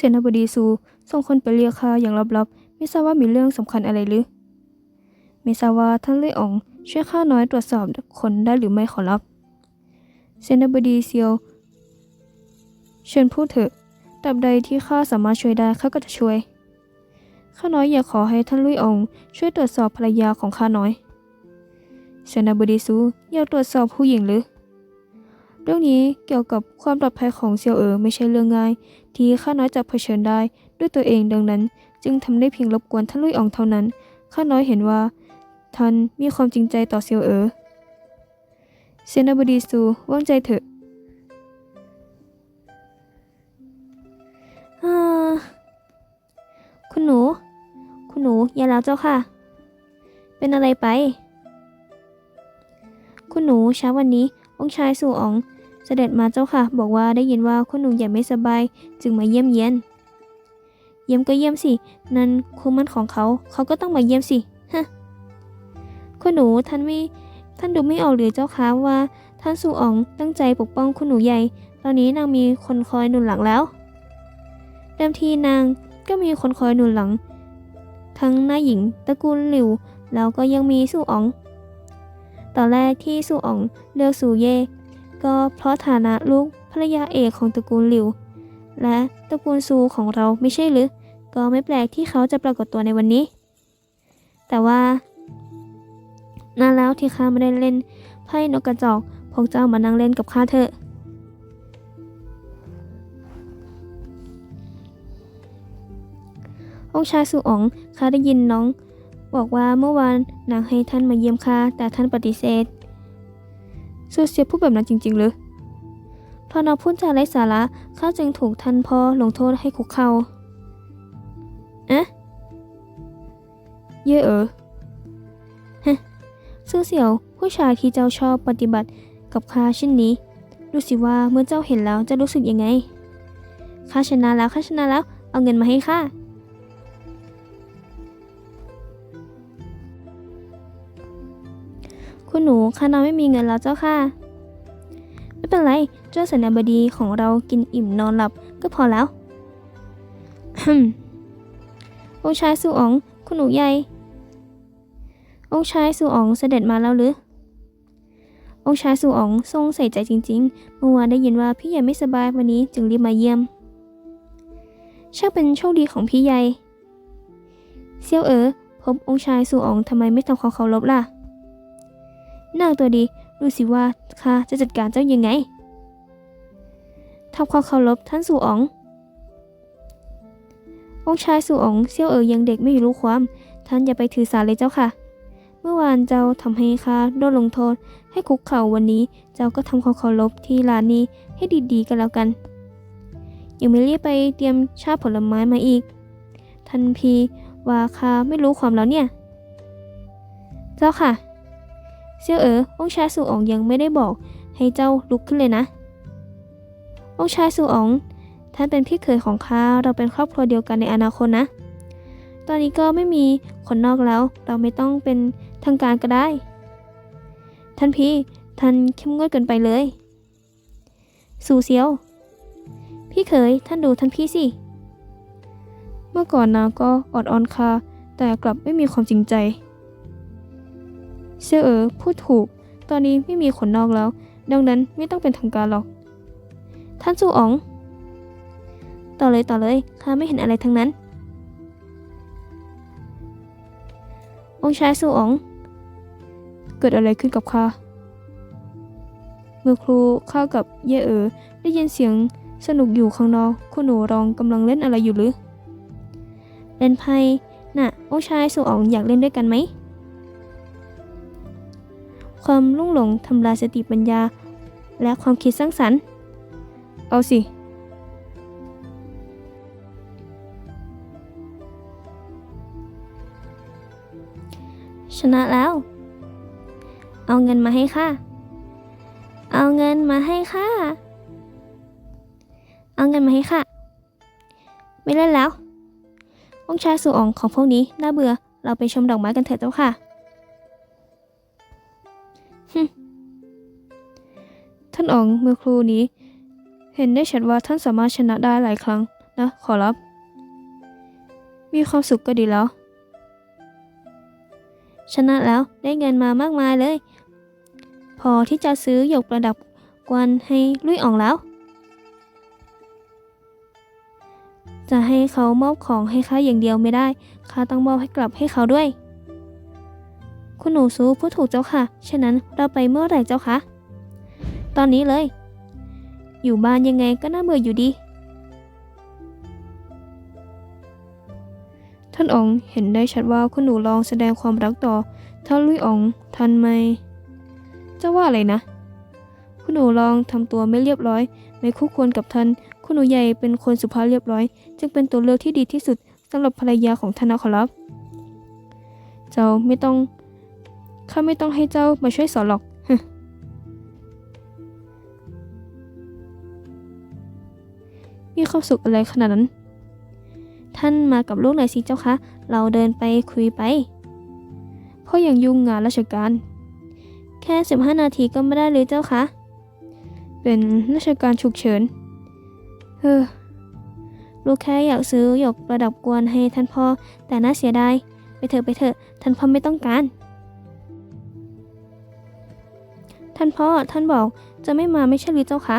เสนาบดีซูส่งคนไปเรียกข้าอย่างลับๆ ไม่ทราบว่ามีเรื่องสำคัญอะไรหรือ ไม่ทราบว่าท่านเล่ยอ๋องช่วยข้าน้อยตรวจสอบคนได้หรือไม่ขอรับ เสนาบดีเซียว เชิญพูดเถอะตราบใดที่ข้าสามารถช่วยได้ข้าก็จะช่วย ข้าน้อยอยากขอให้ท่านลุยอองช่วยตรวจสอบภรรยาของข้าน้อย เสนาบดีซูอยากตรวจสอบผู้หญิงหรือ เรื่องนี้เกี่ยวกับความปลอดภัยของเซียวเอ๋อไม่ใช่เรื่องง่าย ที่ข้าน้อยจะเผชิญได้ด้วยตัวเองดังนั้น จึงทำได้เพียงรบกวนท่านลุยอองเท่านั้น ข้าน้อยเห็นว่า ท่านมีความจริงใจต่อเซียวเอ๋อเสนาบดีซูว่างใจเถอะคุณหนู คุณหนูอย่าแล้วเจ้าค่ะ เป็นอะไรไป คุณหนูเช้าวันนี้ องค์ชายสู่อ๋อง เสด็จมาเจ้าค่ะ บอกว่าได้ยินว่าคุณหนูใหญ่ไม่สบาย จึงมาเยี่ยมเยียน เยี่ยมก็เยี่ยมสิ นั่นคู่มั่นของเขา เขาก็ต้องมาเยี่ยมสิ ฮะ คุณหนูท่านไม่ ท่านดูไม่ออกหรือเจ้าคะว่า ท่านสู่อ๋องตั้งใจปกป้องคุณหนูใหญ่ ตอนนี้นางมีคนคอยหนุนหลังแล้ว เดิมทีนางก็มีคนคอยหนุนหลัง ทั้งหน้าหญิงตระกูลหลิว แล้วก็ยังมีสู่อ๋อง ตอนแรกที่สู่อ๋องเลือกสู่เย่ก็เพราะฐานะลูกภรรยาเอกของตระกูลหลิว และตระกูลซูของเราไม่ใช่หรือ ก็ไม่แปลกที่เขาจะปรากฏตัวในวันนี้ แต่ว่านานแล้วที่ข้าไม่ได้เล่นไพ่นกกระจอก พวกเจ้ามานั่งเล่นกับข้าเถอะ องค์ชายสุอ๋องข้าได้ยินน้อง บอกว่าเมื่อวานนางให้ท่านมาเยี่ยมข้าแต่ท่านปฏิเสธซูเซียพูดแบบนั้นจริงๆหรือพอน้องพูดจาไร้สาระข้าจึงถูกท่านพ่อลงโทษให้คุกเข่าเอ๊ะเย่เอ๋อฮะซูเซียวผู้ชายที่เจ้าชอบปฏิบัติกับข้าเช่นนี้ ดูสิว่าเมื่อเจ้าเห็นแล้วจะรู้สึกยังไงข้าชนะแล้วข้าชนะแล้ว เอาเงินมาให้ข้า คุณหนูข้าน้อยไม่มีเงินแล้วเจ้าค่ะ ไม่เป็นไร เจ้าเสนาบดีของเรากินอิ่มนอนหลับก็พอแล้วองชายสู่อ๋อง คุณหนูใหญ่ องชายสู่อ๋องเสด็จมาแล้วหรือ องชายสู่อ๋องทรงใส่ใจจริงๆ เมื่อวานได้ยินว่าพี่ใหญ่ไม่สบายวันนี้จึงรีบมาเยี่ยม ช่างเป็นโชคดีของพี่ใหญ่ เซียวเอ๋อพบองค์ชายสู่อ๋องทำไมไม่ทำความเคารพล่ะ นางตัวดีดูสิว่าข้าจะจัดการเจ้ายังไงทำความเคารพท่านสู่อ๋ององค์ชายสู่อ๋องเซี่ยวเอ๋อยังเด็กไม่รู้ความ ท่านอย่าไปถือสาเลยเจ้าค่ะ เมื่อวานเจ้าทำให้ข้าโดนลงโทษ ให้คุกเข่าวันนี้ เจ้าก็ทำความเคารพที่ร้านนี้ให้ดีๆกันแล้วกัน ยังไม่เรีบไปเตรียมชาผลไม้มาอีก ท่านพีว่าข้าไม่รู้ความแล้วเนี่ย เจ้าค่ะ เสี่ยวเอ๋อองค์ชายสู่อ๋องยังไม่ได้บอก ให้เจ้าลุกขึ้นเลยนะ องค์ชายสู่อ๋องท่านเป็นพี่เขยของข้าเราเป็นครอบครัวเดียวกันในอนาคตนะ ตอนนี้ก็ไม่มีคนนอกแล้ว เราไม่ต้องเป็นทางการก็ได้ ท่านพี่ท่านเข้มงวดเกินไปเลย สู่เซียว พี่เขยท่านดูท่านพี่สิ เมื่อก่อนนางก็อดอ่อนคาแต่กลับไม่มีความจริงใจ เซี่ยวเอ๋อพูดถูก ตอนนี้ไม่มีคนนอกแล้ว ดังนั้นไม่ต้องเป็นทางการหรอก ท่านสู่อ๋อง ต่อเลยต่อเลยข้าไม่เห็นอะไรทั้งนั้น องค์ชายสูอ๋อง เกิดอะไรขึ้นกับข้าเมื่อครูข้ากับเย่เอ๋อได้ยินเสียงสนุกอยู่ข้างนอกคุณหนูรองกำลังเล่นอะไรอยู่หรือ เล่นไพ่ น่ะ องชายสูอ๋องอยากเล่นด้วยกันไหม ความลุ่งหลงทำลายสติปัญญา และความคิดสร้างสรรค์ เอาสิ ชนะแล้ว เอาเงินมาให้ข้าเอาเงินมาให้ข้าเอาเงินมาให้ข้าไม่เล่นแล้วองชายสู่อ่องของพวกนี้น่าเบื่อ เราไปชมดอกไม้กันเถอะเจ้าค่ะ ท่านอ๋องเมื่อครูนี้ เห็นได้ชัดว่าท่านสามารถชนะได้หลายครั้งนนะ ขอรับ มีความสุขก็ดีแล้ว ชนะแล้วได้เงินมามากมายเลย พอที่จะซื้อหยกประดับกวนให้ลุยอ่องแล้ว จะให้เขามอบของให้ข้าอย่างเดียวไม่ได้ข้าต้องมอบให้กลับให้เขาด้วย คุณหนูซูพูดถูกเจ้าค่ะ ฉะนั้นเราไปเมื่อไหร่เจ้าคะ ตอนนี้เลย อยู่บ้านยังไงก็น่าเบื่ออยู่ดี ท่านองเห็นได้ชัดว่าคุณหนูลองแสดงความรักต่อท่านลุยองทันไหมเจ้าว่าอะไรนะ คุณหนูลองทำตัวไม่เรียบร้อย ไม่คู่ควรกับท่าน คุณหนูใหญ่เป็นคนสุภาพเรียบร้อย จึงเป็นตัวเลือกที่ดีที่สุดสำหรับภรรยาของท่านนะขอรับ เจ้าไม่ต้อง ข้าไม่ต้องให้เจ้ามาช่วยสอนหรอก มีความสุขอะไรขนาดนั้น ท่านมากับลูกหน่อยสิเจ้าคะ เราเดินไปคุยไป เพราะยังยุ่งงานราชการ แค่สิบห้านาทีก็ไม่ได้เลยเจ้าคะ เป็นราชการฉุกเฉินเฮ้อลูกแค่อยากซื้อหยกประดับกวนให้ท่านพ่อ แต่น่าเสียดาย ไปเถอะไปเถอะ ท่านพ่อไม่ต้องการ ท่านพ่อท่านบอกจะไม่มาไม่ใช่หรือเจ้าคะ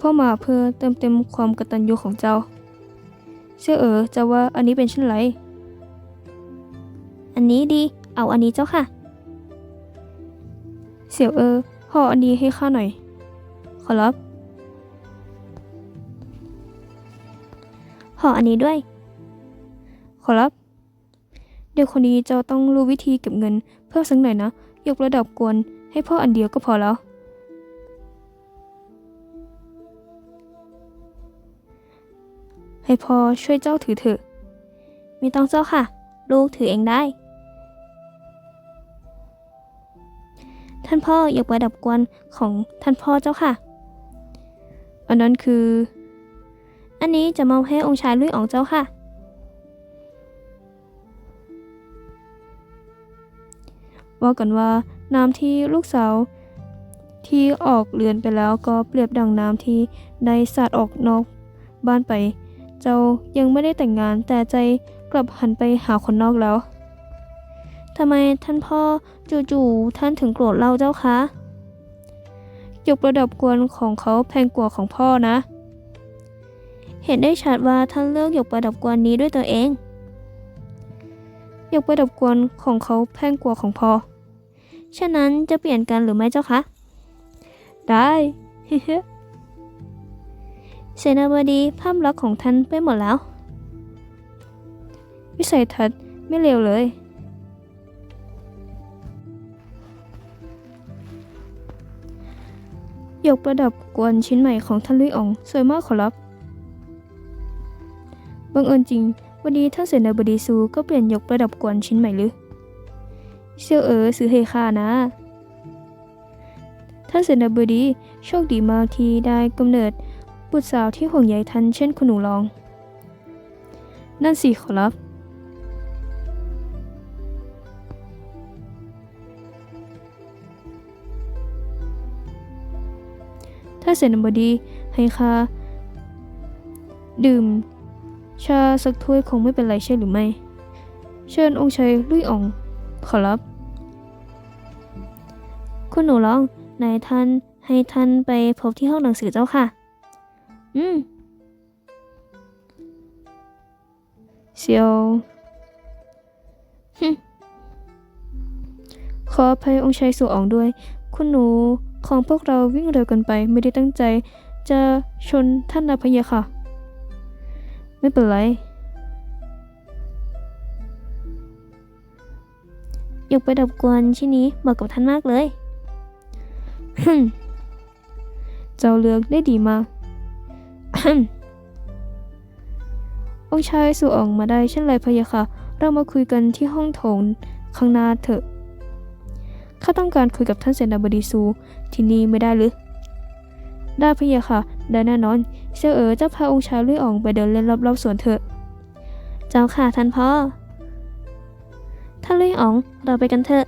พ่อมาเพื่อเติมเต็มความกตัญญูของเจ้า เชื่อเอ๋อจะว่าอันนี้เป็นเช่นไร อันนี้ดี เอาอันนี้เจ้าค่ะ เสี่ยวเอ๋อห่ออันนี้ให้ข้าหน่อย ขอรับห่ออันนี้ด้วย ขอรับ เด็กคนนี้เจ้าต้องรู้วิธีเก็บเงินเพิ่มสักหน่อยนะ ยกระดับกวนให้พ่ออันเดียวก็พอแล้ว ให้พ่อช่วยเจ้าถือเถอะไม่ต้องเจ้าค่ะ ลูกถือเองได้ ท่านพ่ออยากประดับกวนของท่านพ่อเจ้าค่ะ อันนั้นคือ อันนี้จะมอบให้องค์ชายลุยอ๋องเจ้าค่ะ ว่ากันว่าน้ำที่ลูกสาวที่ออกเรือนไปแล้วก็เปรียบดังน้ำที่ได้สาดออกนอกบ้านไป เจ้ายังไม่ได้แต่งงานแต่ใจกลับหันไปหาคนนอกแล้วทำไมท่านพ่อจู่ๆท่านถึงโกรธเราเจ้าคะยกประดับกวนของเขาแพงกว่าของพ่อนะ เห็นได้ชัดว่าท่านเลือกยกประดับกวนนี้ด้วยตัวเอง ยกประดับกวนของเขาแพงกว่าของพ่อฉะนั้นจะเปลี่ยนกันหรือไม่เจ้าคะ ได้ เสนาบดีภาพลักษณ์ของท่านไปหมดแล้ว วิสัยทัศน์ไม่เลวเลยยกประดับกวนชิ้นใหม่ของท่านลุยอองสวยมากขอรับ บังเอิญจริง วันนี้ท่านเสนาบดีซูก็เปลี่ยนยกระดับกวนชิ้นใหม่หรือเซียวเอ๋อซื้อให้ข้านะ ท่านเสนาบดีโชคดีมากที่ได้กำเนิดบุตรสาวที่ห่วงใยท่านเช่นคุณหนูลอง นั่นสิขอรับถ้านเสนาบดีให้ข้าดื่ม ชาสักถ้วยคงไม่เป็นไรใช่หรือไม่ เชิญองค์ชายลุยอองขอรับ คุณหนูลองนายท่านให้ท่านไปพบที่ห้องหนังสือเจ้าค่ะ อืมเซียวขออภัยองค์ชายสู่อองด้วย คุณหนูของพวกเราวิ่งเร็วเกันไปไม่ได้ตั้งใจ จะชนท่านนาพยะค่ะ ไม่เป็นไรยกไปดับกวนชิ้นนี้เหมาะกับท่านมากเลยฮึเจ้าเลือกได้ดีมากองค์ชายสู่อองมาได้เช่นไรพะยะค่ะ เรามาคุยกันที่ห้องโถงข้างหน้าเถอะ ข้าต้องการคุยกับท่านเสนาบดีซูที่นี่ไม่ได้หรือ ได้พะยะค่ะได้แน่นอน เสี่ยวเอ๋อจะพาองค์ชายลุยอ่องไปเดินเล่นรอบๆสวนเถอะ เจ้าค่ะท่านพ่อ ท่านลุยอ่องเราไปกันเถอะ